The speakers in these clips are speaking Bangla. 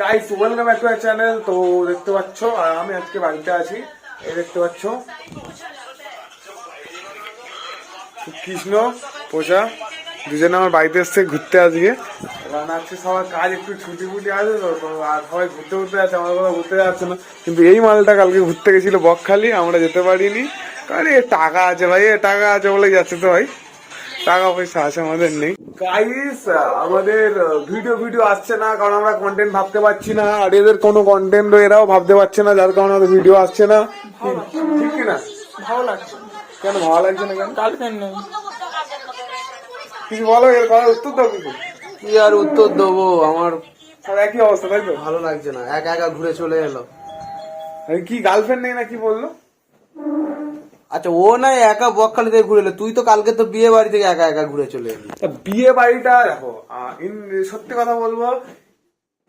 Guys welcome back to channel তো দেখতে পাচ্ছ, আর আমি আজকে বাড়িতে আছি। এই দেখতে পাচ্ছ। কৃষ্ণ পোষা দুজনে আমার বাড়িতে এসছে ঘুরতে আজকে। কারণ আজকে সবার কাজ একটু ছুটি ফুটি আছে তো তো আর সবাই ঘুরতে ঘুরতে যাচ্ছে, আমার কথা ঘুরতে যাচ্ছে না। কিন্তু এই মালটা কালকে ঘুরতে গেছিল বকখালি, আমরা যেতে পারিনি। কারণ এ টাকা আছে ভাই, এ টাকা আছে বলে যাচ্ছে তো ভাই। টাকা পয়সা আছে আমাদের নেই। গাইস আমাদের ভিডিও ভিডিও আসছে না কারণ আমরা কন্টেন্ট ভাবতে পারছি না আর এদের কোনো কন্টেন্ট এরাও ভাবতে পারছে না যার কারণে আমাদের ভিডিও আসছে না। ঠিক কি না? ভালো লাগছে। কেন ভালো লাগছে না কেন? গার্লফ্রেন্ড নেই। কিছু বলো এর কথা উত্তর দাও কিছু। কি আর উত্তর দেবো? আমার সব একই অবস্থা তাই তো? ভালো লাগছে না। একা একা ঘুরে চলে এলো। কি গার্লফ্রেন্ড নেই না কি বলল? আচ্ছা ও না একা বকখালি থেকে ঘুরে এলো। তুই তো কালকে তো বিয়ে বাড়ি থেকে একা একা ঘুরে চলে এলি। তা বিয়ে বাড়িটা দেখো সত্যি কথা বলব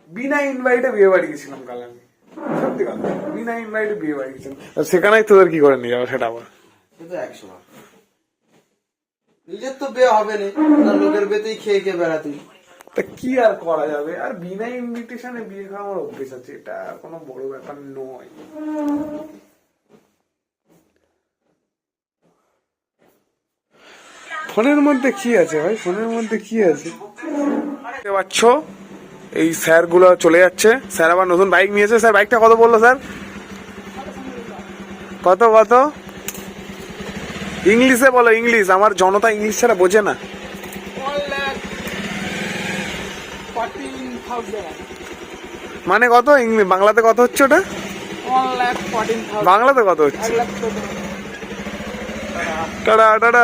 বিনা ইনভাইটে বিয়ে বাড়ি গেছিলাম কাল আমি। সত্যি কথা বিনা ইনভাইটে বিয়ে বাড়ি গেছিলাম। সেখানেই তোদের কি করে নিয়ে যাব সেটা আবার? একশো। নিজের তো বিয়ে হবে না লোকের বিয়েতেই খেয়ে খেয়ে বেড়া তুই তা কি আর করা যাবে? আর বিনা ইনভিটেশনে বিয়ে খাওয়া আমার অভ্যেস আছে এটা কোনো বড় ব্যাপার নয়। ফোনের মধ্যে কি আছে ভাই? ফোনের মধ্যে কি আছে? দেখতে পাচ্ছ এই স্যারগুলো চলে যাচ্ছে। স্যার আবার নতুন বাইক নিয়েছে। স্যার বাইকটা কত বলল স্যার? কত কত? ইংলিশে বলো ইংলিশ। আমার জনতা ইংলিশ ছাড়া বোঝে না। মানে কত? ইংলিশ বাংলাতে কত হচ্ছে ওটা? বাংলাতে কত হচ্ছে? টাটা টাটা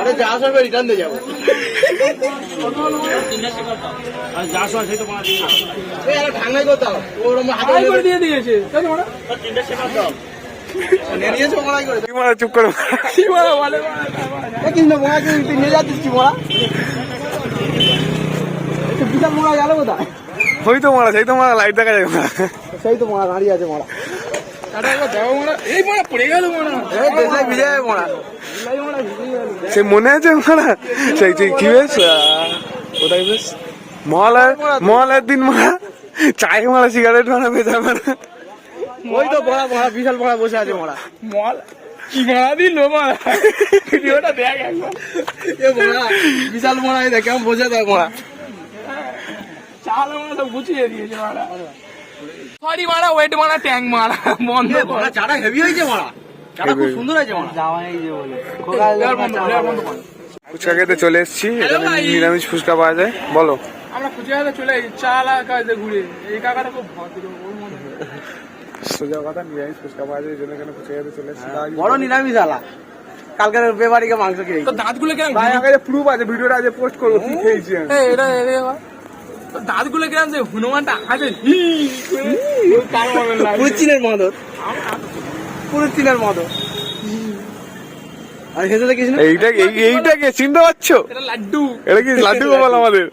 আরে যা আসবে রিটার্ন দিয়ে যাব। এই আরে ঠান্ডাই কোথাও? ওরম হাতে করে দিয়ে দিয়েছে। তাই তো ওরা? নিয়ে চুপ করো কি বলে বলে বলে, বলে। কি যাচ্ছিস কি একটু বিশাল মরা গেল কোথায়? ওই তো মারা সেই তো মারা লাইট দেখা যায় সেই তো মরা দাঁড়িয়ে আছে মরা সে মনে আছে মারা সেই কি বেশ? কোথায় বেশ? মহালয়ার মহালয়ার দিন মারা চায়ে মারা সিগারেট মারা বেজা মারা ওই তো মরা মরা বিশাল মরা বসে আছে মরা মল কি মারা দিল মারা ভিডিওটা দেখ একবার। এ মরা বিশাল মরা দেখ কেমন বসে দেয় মরা চাল মারা সব গুছিয়ে দিয়েছে মারা। সরি মারা ওয়েট মারা ট্যাঙ্ক মারা বন্ধ কর। চাটা হেভি হয়েছে মরা। চাটা খুব সুন্দর হয়েছে মরা। জামাই যে বলে। ফুচকা খেতে চলে এসেছি। এখানে নিরামিষ ফুচকা পাওয়া যায়। বলো। আমরা খুঁজে চলে এই চাল কাজে ঘুরে। এই কাকাটা খুব ভদ্র ওর মনে সোজা কথা নিরামিষ ফুচকা পাওয়া যায় এই জন্য এখানে ফুচকা খেতে চলে এসেছি। বড় নিরামিষ আলা। কালকের বেবাড়িকে মাংস খেয়ে তো দাঁতগুলো কেমন ভাই আমার কাছে প্রুফ আছে ভিডিওটা আজ পোস্ট করব কি খেয়েছি এটা দাঁতগুলো কেমন যে হনুমানটা লাগে। পুরুচিনের মদত। আর হেসে দেখিস না? এইটা এই- চিনতে পারছ? এটা লাড্ডু। এটা কি লাড্ডু গোপাল আমাদের?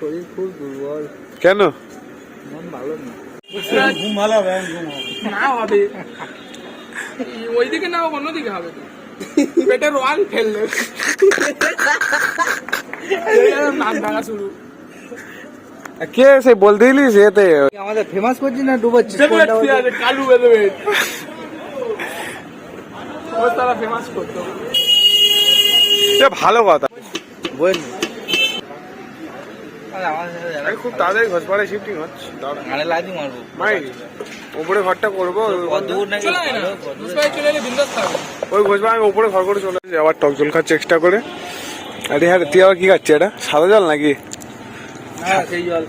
শরীর খুব দুর্বল। কেন? না। হবে ওইদিকে না অন্যদিকে হবে। ফেললে। নাক শুরু। কে সে বলতে দিলিস এতে আমাদের ফেমাস করছিস না ডুবাচ্ছিস কালু বেদবে ও তারা ফেমাস করতো। এটা ভালো কথা। বল। খুব তাড়াতাড়ি ঘোষপাড়ায় শিফটিং হচ্ছে। মারবো। মাই উপরে ঘরটা করব দূর নাকি? ওই ঘোষপাড়া আমি উপরে ঘর করে চলে আবার টক জল খাচ্ছে এক্সট্রা করে। আরে হ্যাঁ তুই আবার কি খাচ্ছি এটা? সাদা জল নাকি? হ্যাঁ সেই জল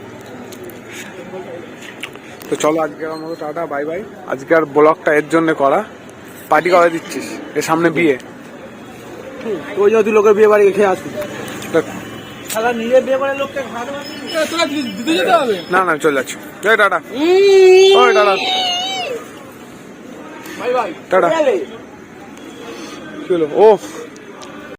তো চলো আজকে আমার মতো টাটা বাই বাই আজকের ব্লগটা এর জন্য করা। পার্টি করে দিচ্ছিস। এর সামনে বিয়ে। ওই জন্য তুই লোকের বিয়ে বাড়ি খেয়ে আসবি। না না চলে যাচ্ছি। এই টাটা। ওই টাটা। টাটা। হলো ও